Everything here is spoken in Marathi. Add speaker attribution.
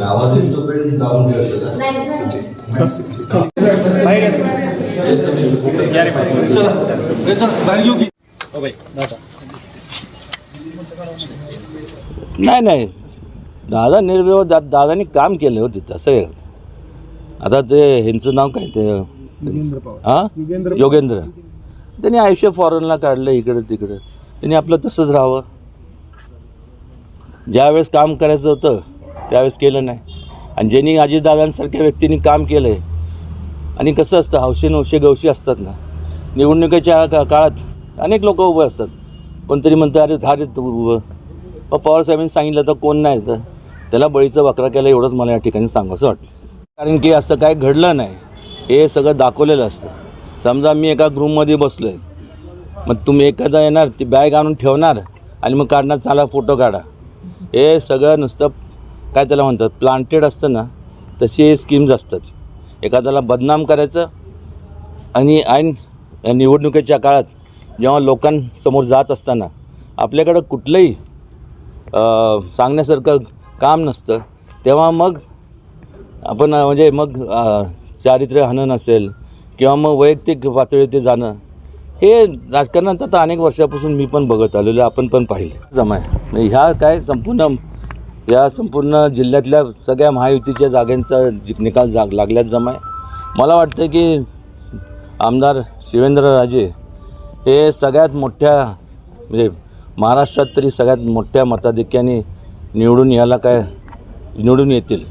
Speaker 1: आवाज येतो दाबून ठेवायचं
Speaker 2: नाही नाही. दादा निर्व्यव दा दादानी काम केलं होते तसं आहे. आता ते ह्यांचं नाव काय ते? हां? योगेंद्र. त्यांनी आयुष्य फॉरेनला काढलं इकडं तिकडं. त्यांनी आपलं तसंच राहावं. ज्यावेळेस काम करायचं होतं त्यावेळेस केलं नाही. आणि ज्यांनी अजितदादांसारख्या व्यक्तींनी काम केलं आहे आणि कसं असतं हौशे नवशे गवशी असतात ना. निवडणुकीच्या का काळात अनेक लोक उभे असतात. कोणतरी म्हणतं अरे धार येत उभं. मग पवारसाहेबांनी सांगितलं तर कोण नाही तर त्याला बळीचं वक्रा केलं एवढंच मला या ठिकाणी सांगावंसं वाटलं. कारण की असं काय घडलं नाही. हे सगळं दाखवलेलं असतं. समजा मी एका ग्रूममध्ये बसलो आहे मग तुम्ही एखादा येणार ती बॅग आणून ठेवणार आणि मग काढणार चाला फोटो काढा. हे सगळं नुसतं काय त्याला म्हणतात प्लांटेड असतं ना तशी हे स्कीम्स असतात. एखाद्याला बदनाम करायचं आणि ऐन निवडणुकीच्या काळात जेव्हा लोकांसमोर जात असताना आपल्याकडं कुठलंही सांगण्यासारखं काम नसतं तेव्हा मग आपण म्हणजे मग चारित्र्य हनन असेल किंवा मग वैयक्तिक पातळी ते जाणं हे राजकारणात आता अनेक वर्षापासून मी पण बघत आलेलो आहे, आपण पण पाहिले. जमाय म्हणजे ह्या काय संपूर्ण या संपूर्ण जिल्ह्यातल्या सगळ्या महायुतीच्या जागांचा निकाल जाग लागल्यात जमाय मला वाटतं की आमदार शिवेंद्रराजे हे सगळ्यात मोठ्या म्हणजे महाराष्ट्रात तरी सगळ्यात मोठ्या मताधिक्याने निवडून यायला काय निवडून येतील.